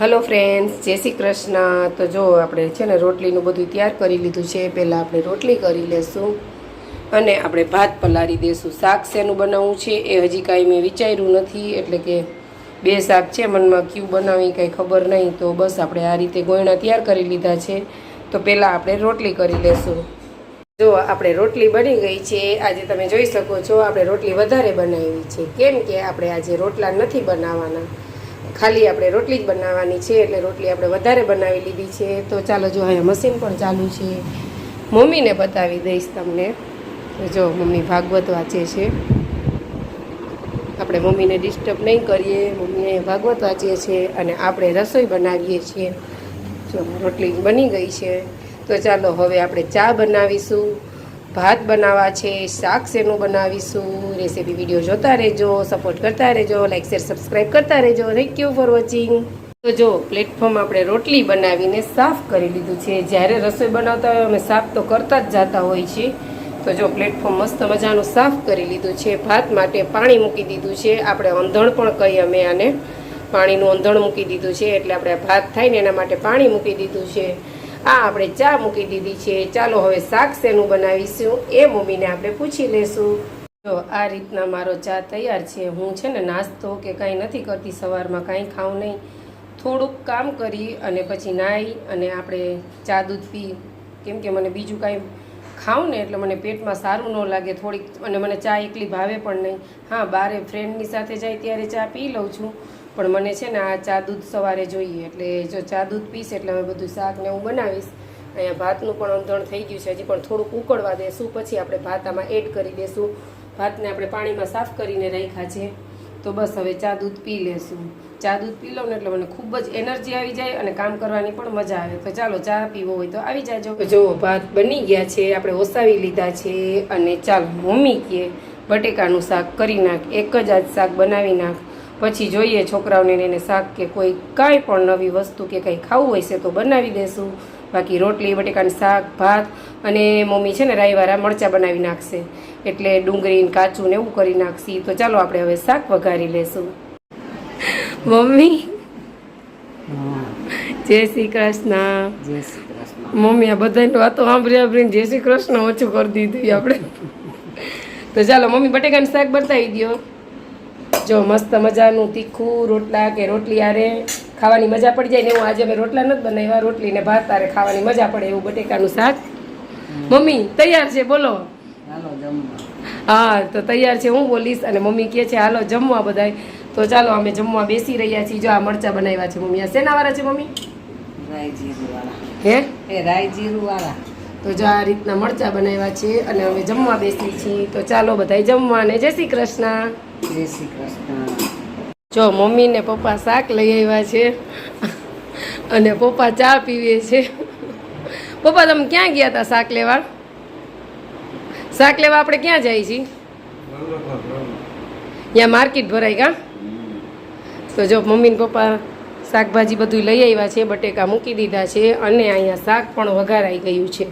Hello friends જય શ્રી કૃષ્ણ. તો જો આપણે છે ને રોટલીનું બધું તૈયાર કરી લીધું છે, પહેલાં આપણે રોટલી કરી લેશું અને આપણે ભાત પલાળી દેશું. શાક શેનું બનાવવું છે એ હજી કાંઈ મેં વિચાર્યું નથી, એટલે કે બે શાક છે મનમાં ક્યું બનાવી કંઈ ખબર નહીં. તો બસ આપણે આ રીતે ગોયણા તૈયાર કરી લીધા છે. તો પહેલાં આપણે રોટલી કરી લેશું. જો આપણે રોટલી બની ગઈ છે, આજે તમે જોઈ શકો છો, આપણે રોટલી વધારે બનાવી છે. કેમ કે આપણે આજે રોટલા નથી બનાવવાના. ખાલી આપણે રોટલી જ બનાવવાની છે એટલે રોટલી આપણે વધારે બનાવી લીધી છે. તો ચાલો જો અહીંયા મશીન પણ ચાલુ છે. મમ્મીને બતાવી દઈશ તમને. જો મમ્મી ભાગવત વાંચે છે. આપણે મમ્મીને ડિસ્ટર્બ નહીં કરીએ. મમ્મી અહીંયા ભાગવત વાંચીએ છીએ અને આપણે રસોઈ બનાવીએ છીએ. જો રોટલી બની ગઈ છે. તો ચાલો હવે આપણે ચા બનાવીશું. ભાત બનાવવા છે, શાક શેનું બનાવીશું રેસીપી વીડિયો જોતા રહેજો સપોર્ટ કરતા રહેજો લાઈક શેર સબસ્ક્રાઈબ કરતા રહેજો. થેન્ક યુ ફોર વોચિંગ તો જો પ્લેટફોર્મ આપણે રોટલી બનાવીને સાફ કરી લીધું છે. જ્યારે રસોઈ બનાવતા હોય, અમે સાફ તો કરતા જ જતા હોય છે. તો જો પ્લેટફોર્મ મસ્ત મજાનું સાફ કરી લીધું છે. ભાત માટે પાણી મૂકી દીધું છે. આપણે અંધણ પણ કહીએ અમે આને. પાણીનું અંધણ મૂકી દીધું છે. એટલે આપણે ભાત થાય ને એના માટે પાણી મૂકી દીધું છે. આ આપણે ચા મૂકી દીધી છે. ચાલો હવે શાક શેનું બનાવીશું? એ મમ્મીને આપણે પૂછી લેશું. જો આ રીતના મારો ચા તૈયાર છે. હું છે ને નાસ્તો કે કાંઈ નથી કરતી, સવારમાં કાંઈ ખાઉં નહીં. થોડુંક કામ કરી અને પછી નાહી અને આપણે ચા દૂધ પી. કેમ કે મને બીજું કાંઈ ખાઉં ને એટલે મને પેટમાં સારું ન લાગે થોડીક. અને મને ચા એકલી ભાવે પણ નહીં. હા, બારે ફ્રેન્ડની સાથે જાય ત્યારે ચા પી લઉં છું. પણ મને છે ને આ ચા દૂધ સવારે જોઈએ. એટલે જો ચા દૂધ પીશ એટલે હવે બધું શાક ને હું બનાવીશ. અહીંયા ભાતનું પણ અંધણ થઈ ગયું છે, હજી પણ થોડુંક ઉકળવા દેશું. પછી આપણે ભાત આમાં એડ કરી દેશું. ભાતને આપણે પાણીમાં સાફ કરીને રાખ્યા છે. તો બસ હવે ચા દૂધ પી લેશું. ચા દૂધ પી લઉં ને એટલે મને ખૂબ જ એનર્જી આવી જાય અને કામ કરવાની પણ મજા આવે. તો ચાલો ચા પીવો હોય તો આવી જાજો. જો ભાત બની ગયા છે, આપણે ઓસાવી લીધા છે અને ચાલો મમ્મી કે બટેકાનું શાક કરી નાખ. એક જ આજ શાક બનાવી નાખ. પછી જોઈએ છોકરાઓને એને શાક કે કોઈ કાંઈ પણ નવી વસ્તુ કે કંઈ ખાવું હોય છે તો બનાવી દેશું. બાકી રોટલી બટેકાનું શાક ભાત અને મમ્મી છે ને રાઈવાળા મરચાં બનાવી નાખશે. એટલે ડુંગળીને કાચું ને એવું કરી નાખશી. તો ચાલો આપણે હવે શાક વઘારી લેશું. મમ્મી? જય શ્રી કૃષ્ણ. જય શ્રી કૃષ્ણ. મમ્મી આ બધાની વાતો સાંભળી સાંભળીને જય શ્રી કૃષ્ણ ઓછું કરી દીધું આપણે. તો ચાલો મમ્મી બટેકાનું શાક બતાવી દો જો મસ્ત મજાનું તીખું રોટલા કે રોટલી આરે ખાવાની મજા પડી જાય ને એવું આજે અમે રોટલા નથી બનાવ્યા રોટલી ને ભાત આરે ખાવાની મજા પડે એવું બટેકાનું શાક. મમ્મી તૈયાર છે? બોલો. હા તો તૈયાર છે હું બોલીશ અને મમ્મી કહે છે હાલો જમવા બધાય. તો ચાલો અમે જમવા બેસી રહ્યા છીએ. જો આ મરચા બનાવ્યા છે મમ્મી. આ શેના વાળા છે મમ્મી? હે? એ રાઈ જીરું વાળા તો જો આ રીતના મરચા બનાવ્યા છે અને અમે જમવા બેસી છીએ. તો ચાલો બધાય જમવા ને જય શ્રી કૃષ્ણ. જો, મમ્મી ને પપ્પા શાક લઈ આવ્યા છે અને પપ્પા ચા પીવે છે. પપ્પા, તમે ક્યાં ગયા હતા શાક લેવા? શાક લેવા આપણે ક્યાં જાય છીએ ત્યાં માર્કેટ ભરાય કા તો જો, મમ્મી ને પપ્પા શાકભાજી બધું લઈ આવ્યા છે, બટેકા મૂકી દીધા છે અને અહીંયા શાક પણ વઘારાઈ ગયું છે.